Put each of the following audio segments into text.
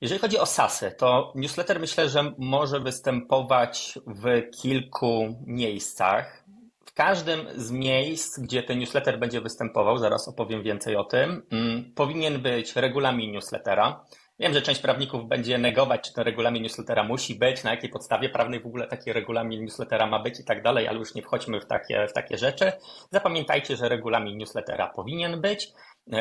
Jeżeli chodzi o SASy, to newsletter myślę, że może występować w kilku miejscach. W każdym z miejsc, gdzie ten newsletter będzie występował, zaraz opowiem więcej o tym, mm, powinien być regulamin newslettera. Wiem, że część prawników będzie negować, czy ten regulamin newslettera musi być, na jakiej podstawie prawnej w ogóle taki regulamin newslettera ma być i tak dalej, ale już nie wchodźmy w takie, w takie rzeczy. Zapamiętajcie, że regulamin newslettera powinien być,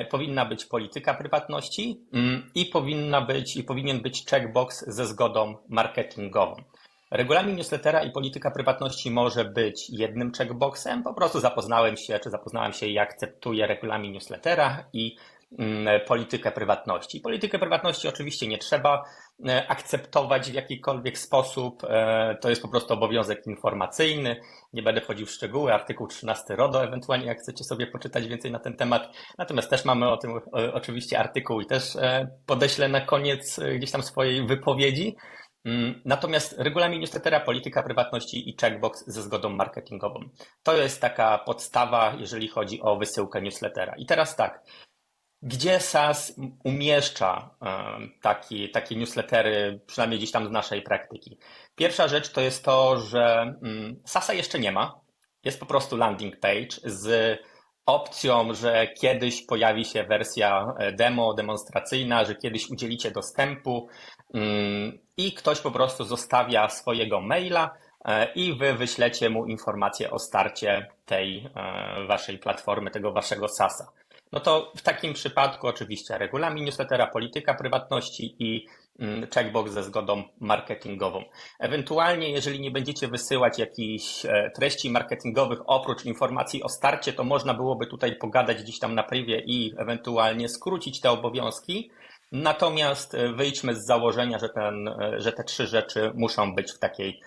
powinna być polityka prywatności mm, i powinna być, i powinien być checkbox ze zgodą marketingową. Regulamin newslettera i polityka prywatności może być jednym checkboxem. Po prostu zapoznałem się, czy zapoznałem się i akceptuję regulamin newslettera i mm, politykę prywatności. Politykę prywatności oczywiście nie trzeba e, akceptować w jakikolwiek sposób. E, To jest po prostu obowiązek informacyjny. Nie będę wchodził w szczegóły. Artykuł 13 RODO, ewentualnie jak chcecie sobie poczytać więcej na ten temat. Natomiast też mamy o tym e, oczywiście artykuł i też podeślę na koniec gdzieś tam swojej wypowiedzi. Mm, Natomiast regulamin newslettera, polityka prywatności i checkbox ze zgodą marketingową. To jest taka podstawa, jeżeli chodzi o wysyłkę newslettera. I teraz tak, gdzie SAS umieszcza taki, takie newslettery, przynajmniej gdzieś tam z naszej praktyki? Pierwsza rzecz to jest to, że mm, SASa jeszcze nie ma. Jest po prostu landing page z opcją, że kiedyś pojawi się wersja e, demo, demonstracyjna, że kiedyś udzielicie dostępu mm, i ktoś po prostu zostawia swojego maila e, i wy wyślecie mu informację o starcie tej e, waszej platformy, tego waszego SASa. No to w takim przypadku oczywiście regulamin newslettera, polityka prywatności i mm, checkbox ze zgodą marketingową. Ewentualnie, jeżeli nie będziecie wysyłać jakichś e, treści marketingowych oprócz informacji o starcie, to można byłoby tutaj pogadać gdzieś tam na privie i ewentualnie skrócić te obowiązki. Natomiast e, wyjdźmy z założenia, że, ten, e, że te trzy rzeczy muszą być w takiej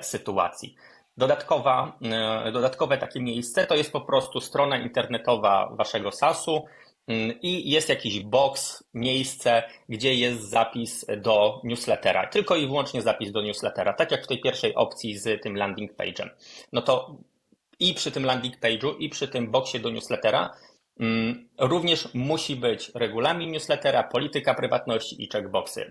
sytuacji. Dodatkowa, e, dodatkowe takie miejsce to jest po prostu strona internetowa waszego SASu mm, i jest jakiś box, miejsce, gdzie jest zapis do newslettera. Tylko i wyłącznie zapis do newslettera, tak jak w tej pierwszej opcji z tym landing page'em. No to i przy tym landing page'u, i przy tym boxie do newslettera mm, również musi być regulamin newslettera, polityka prywatności i checkboxy.